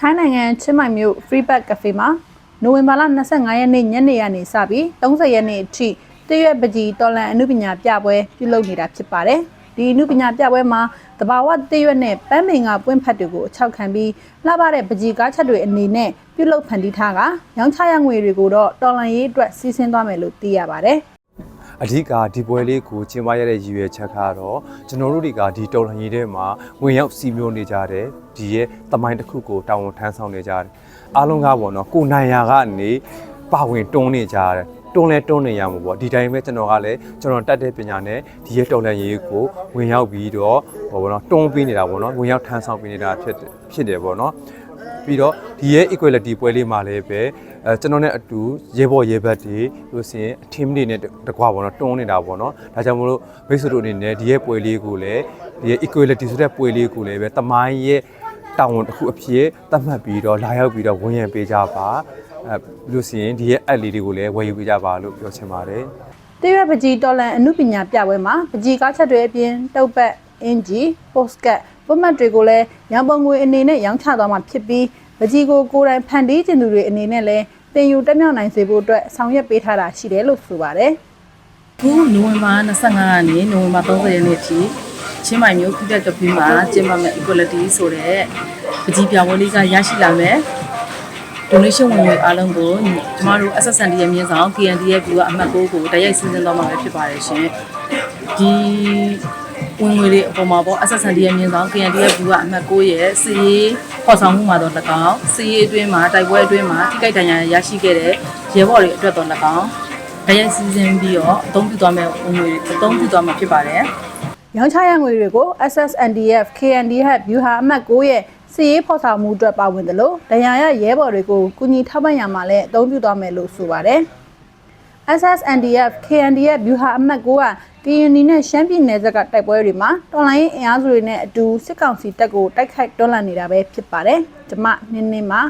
ထိုင်းနိုင်ငံချင်းမိုင်မြို့ Free Bag Cafe မှာနိုဝင်ဘာလ25ရက်နေ့ညနေကနေစပြီး30ရက်နေ့အထိတရွက်ပကြီးတော်လန်အမှုပညာပြပွဲပြုလုပ်နေတာဖြစ်ပါတယ်။ဒီအမှုပညာပြပွဲမှာတဘာဝတရွက်နဲ့ပန်းမင်ကပွင့်ဖတ်တွေကိုအချောက်ခံပြီးလှပတဲ့ပကြီးကားချက်တွေအနေနဲ့ပြုလုပ်ဖန်တီးထားကရောင်းချရငွေတွေကိုတော့တော်လန်ရေးအတွက်စီစဉ်သွားမယ်လို့သိရပါတယ်။ အဓိကဒီပွဲလေးကိုကျင်းပရတဲ့ရည်ရွယ်ချက်ကတော့ကျွန်တော်တို့တွေကဒီတော်လှန်ရေးထဲမှာဝင်ရောက်စီမျိုးနေကြတယ်ဒီရဲ့တမိုင်းတစ်ခုကိုတာဝန်ထမ်းဆောင်နေကြတယ်အားလုံးကပေါ့နော်ကိုနိုင်ရာကနေပါဝင်တွန်းနေကြတယ်တွန်းလဲတွန်းနေရမှာပေါ့ဒီတိုင်းပဲကျွန်တော်ကလည်းကျွန်တော်တက်တဲ့ပညာနဲ့ဒီရဲ့တော်လှန်ရေးကိုဝင်ရောက်ပြီးတော့ဟောပေါ့နော်တွန်းပေးနေတာပေါ့နော်ဝင်ရောက်ထမ်းဆောင်ပေးနေတာဖြစ်တယ်ဖြစ်တယ်ပေါ့နော် ပြီးတော့ဒီရဲ့ equality ပွဲလေးမှာလည်းပဲအဲကျွန်တော်နဲ့အတူရေဘော်ရေဘတ်တွေလို့ဆိုရင်အထင်းတွေနဲ့တကွာပေါ့နော်တွန်းနေတာပေါ့နော်ဒါကြောင့်မလို့မိတ်ဆွေတို့အနေနဲ့ဒီရဲ့ပွဲလေးကိုလည်းဒီရဲ့ equality ဆိုတဲ့ပွဲလေးကိုလည်းပဲတမိုင်းရဲ့တာဝန်တစ်ခုအဖြစ်သတ်မှတ်ပြီးတော့လာရောက်ပြီးတော့ဝန်ရံပေးကြပါအဲပြီးလို့ဆိုရင်ဒီရဲ့အက်လေးတွေကိုလည်းဝယ်ယူပေးကြပါလို့ပြောချင်ပါတယ်တရွက်ပကြီးတော်လန်အမှုပညာပြပွဲမှာပကြီးကားချက်တွေအပြင်တုပ်ပတ် အင်ဂျီပို့စကတ်ပုံမှတ်တွေကိုလည်းရောင်ပုံငွေအနေနဲ့ရောင်းချသွားမှာဖြစ်ပြီးပကြီးကိုကိုယ်တိုင်ဖန်တီးခြင်းသူတွေအနေနဲ့လည်းတင်ယူတက်မြောက်နိုင်စေဖို့အတွက်ဆောင်ရွက်ပေးထားတာရှိတယ်လို့ဆိုပါတယ်ခုနိုဝင်ဘာ25ရက်နေ့နိုဝင်ဘာ30ရက်နေ့ထိချင်းမိုင်မြို့ပြည်ကဖေးမှာကျင်းပမဲ့ equality ဆိုတဲ့ပကြီးပြပွဲလေးကရရှိလာမယ် donation ဝင်ငွေအားလုံးကိုကျမတို့ SSND ရဲ့မြင်းဆောင် KND ရဲ့ view ကအမှတ်6ကိုတိုက်ရိုက်စီစဉ်သွားမှာပဲဖြစ်ပါတယ်ရှင်ဒီ ဝင်ငွေတွေအပေါ်မှာပေါ့ SSND ရဲ့မြင်းဆောင် KND ရဲ့ view ကအမှတ်6ရဲ့စီရေးခေါ်ဆောင်မှုမှာတော့၎င်းစီရေးအတွင်းမှာတိုက်ပွဲအတွင်းမှာထိခိုက်ဒဏ်ရာရရှိခဲ့တဲ့ရဲဘော်တွေအတွက်တော့၎င်းတရက်စီစဉ်ပြီးတော့အသုံးပြုသွားမယ်ဝင်ငွေအသုံးပြုသွားမှာဖြစ်ပါတယ်။ရောင်းချရငွေတွေကို SSNDF KNDF ဗျူဟာအမှတ်6ရဲ့စီရေးဖော်ဆောင်မှုအတွက်ပါဝင်တယ်လို့ဒဏ်ရာရရဲဘော်တွေကိုကုညီထောက်ပံ့ရမှာလည်းအသုံးပြုသွားမယ်လို့ဆိုပါတယ်။ SSNDF KNDF ဗျူဟာအမှတ်9ကကရင်နီနဲ့ရှမ်းပြည်နယ်ဘက်ကတိုက်ပွဲတွေမှာတော်လိုင်းအင်အားစုတွေနဲ့အတူစစ်ကောင်စီတပ်ကိုတိုက်ခိုက်တွန်းလှန်နေတာပဲဖြစ်ပါတယ်။ဒီမှနင်းနင်းမှာ